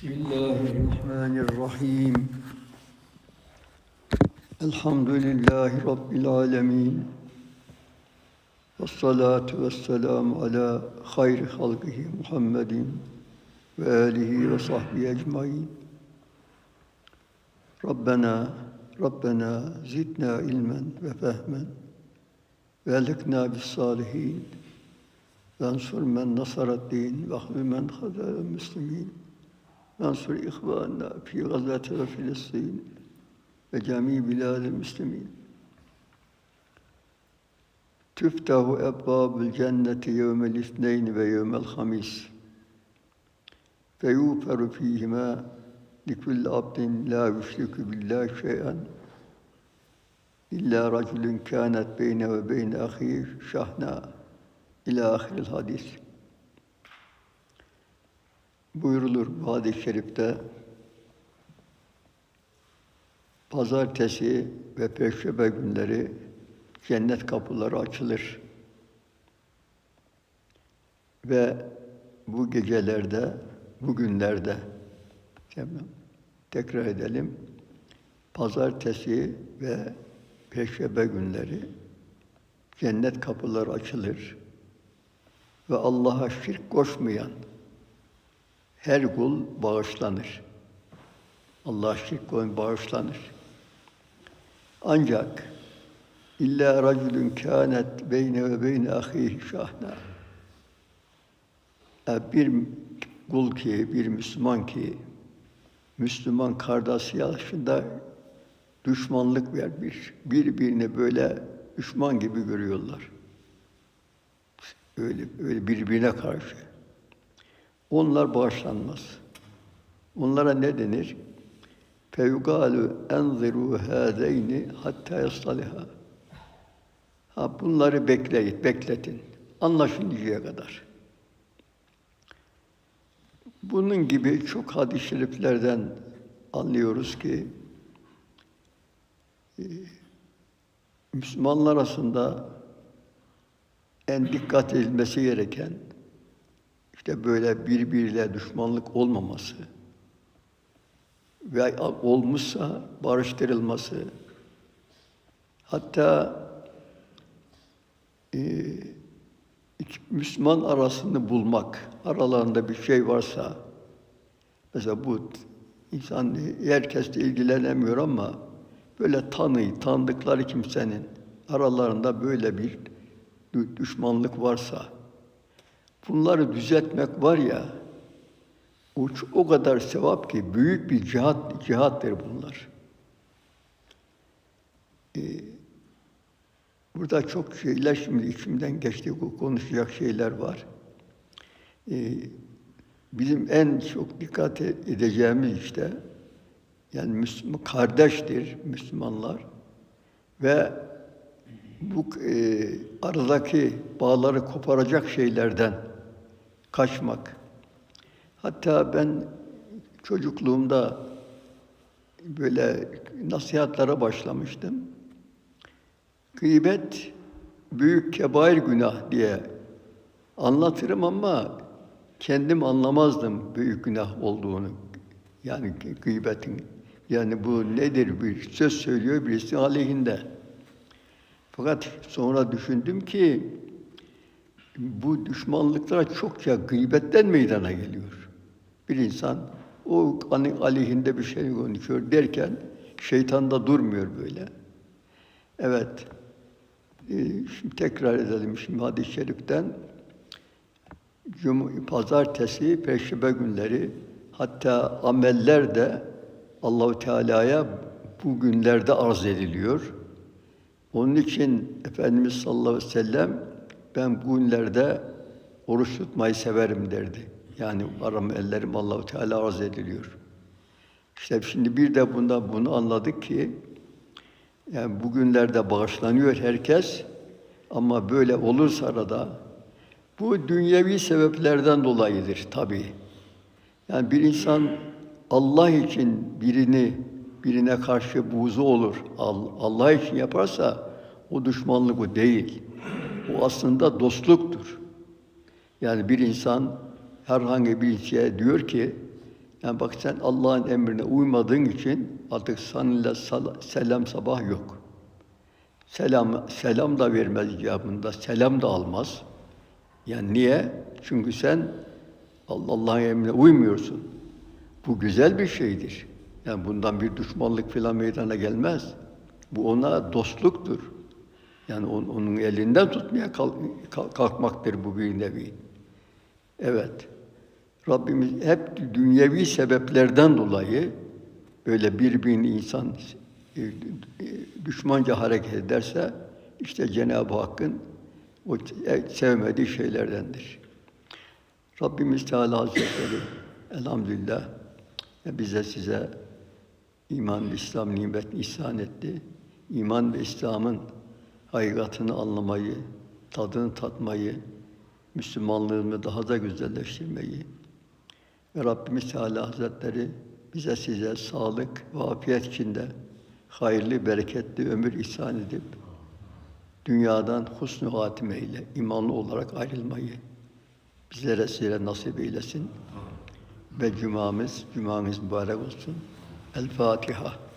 بسم الله الرحمن الرحيم. الحمد لله رب العالمين. والصلاة والسلام على خير خلقه محمد وآله وصحبه أجمعين. ربنا ربنا زدنا علما وفهما وألقنا بالصالحين. وانصر من نصر الدين واخذل من خذل المسلمين. وانصر إخواننا في غزة وفلسطين وجميع بلاد المسلمين تفتح أبواب الجنة يوم الاثنين ويوم الخميس فيوفر فيهما لكل عبد لا يشرك بالله شيئا إلا رجل كانت بينه وبين أخيه شحناء İlâ ahiril hadis. Buyurulur bu hadis-i şerifte pazartesi ve perşembe günleri cennet kapıları açılır. Ve bu gecelerde, bu günlerde tekrar edelim. Pazartesi ve perşembe günleri cennet kapıları açılır ve Allah'a şirk koşmayan her kul bağışlanır. Allah'a şirk koyun bağışlanır. Ancak illa racülün kânet beyne ve beyne ahihi şahna. E, Bir kul ki, bir Müslüman ki, Müslüman kardeşi yaşında düşmanlık vermiş. Birbirine böyle düşman gibi görüyorlar. Öyle, öyle birbirine karşı. Onlar bağışlanmaz. Onlara ne denir? Feyugalu enziru hâzeyni hatta yastaliha. Ha bunları bekleyin, bekletin. Anlaşıncaya kadar. Bunun gibi çok hadis-i şeriflerden anlıyoruz ki e, Müslümanlar arasında en dikkat edilmesi gereken işte böyle birbiriyle düşmanlık olmaması ve olmuşsa barıştırılması. Hatta e, Müslüman arasını bulmak, aralarında bir şey varsa mesela bu insan herkesle ilgilenemiyor ama böyle tanı, tanıdıkları kimsenin aralarında böyle bir düşmanlık varsa, bunları düzeltmek var ya, o, o kadar sevap ki büyük bir cihat, cihattır bunlar. Ee, burada çok şeyler şimdi içimden geçti, konuşacak şeyler var. Ee, bizim en çok dikkat edeceğimiz işte, yani Müslüman kardeştir Müslümanlar ve bu e, aradaki bağları koparacak şeylerden kaçmak. Hatta ben çocukluğumda böyle nasihatlara başlamıştım. Gıybet büyük kebair günah diye anlatırım ama kendim anlamazdım büyük günah olduğunu. Yani gıybetin. Yani bu nedir? Bir söz söylüyor birisi aleyhinde. Fakat sonra düşündüm ki bu düşmanlıklar çokça gıybetten meydana geliyor. Bir insan o hani aleyhinde bir şey konuşuyor derken şeytan da durmuyor böyle. Evet. Ee, şimdi tekrar edelim şimdi hadis-i şeriften. Cum pazartesi, perşembe günleri hatta ameller de Allahu Teala'ya bu günlerde arz ediliyor. Onun için Efendimiz sallallahu aleyhi ve sellem ben günlerde oruç tutmayı severim derdi. Yani aram ellerim Allahu Teala arz ediliyor. İşte şimdi bir de bunda bunu anladık ki yani bugünlerde bağışlanıyor herkes ama böyle olursa arada bu dünyevi sebeplerden dolayıdır tabii. Yani bir insan Allah için birini birine karşı buğzu olur. Allah için yaparsa o düşmanlık o değil. O aslında dostluktur. Yani bir insan herhangi bir şeye diyor ki Yani bak sen Allah'ın emrine uymadığın için artık seninle selam sabah yok. Selam selam da vermez icabında, selam da almaz. Yani niye? Çünkü sen Allah- Allah'ın emrine uymuyorsun. Bu güzel bir şeydir. Yani bundan bir düşmanlık filan meydana gelmez. Bu ona dostluktur. Yani on- onun elinden tutmaya kalk- kalk- kalkmaktır bu bir nevi. Evet. Rabbimiz hep dünyevi sebeplerden dolayı böyle birbirini insan e, düşmanca hareket ederse işte Cenab-ı Hakk'ın o e, sevmediği şeylerdendir. Rabbimiz Teala Hazretleri elhamdülillah e, bize size iman ve İslam nimetini ihsan etti. İman ve İslam'ın hakikatini anlamayı, tadını tatmayı, Müslümanlığımı daha da güzelleştirmeyi ve Rabbimiz Teala Hazretleri bize size sağlık ve afiyet içinde hayırlı, bereketli ömür ihsan edip dünyadan husnü hatime ile imanlı olarak ayrılmayı bizlere size nasip eylesin. Ve cumamız, cumanız mübarek olsun. El Fatiha.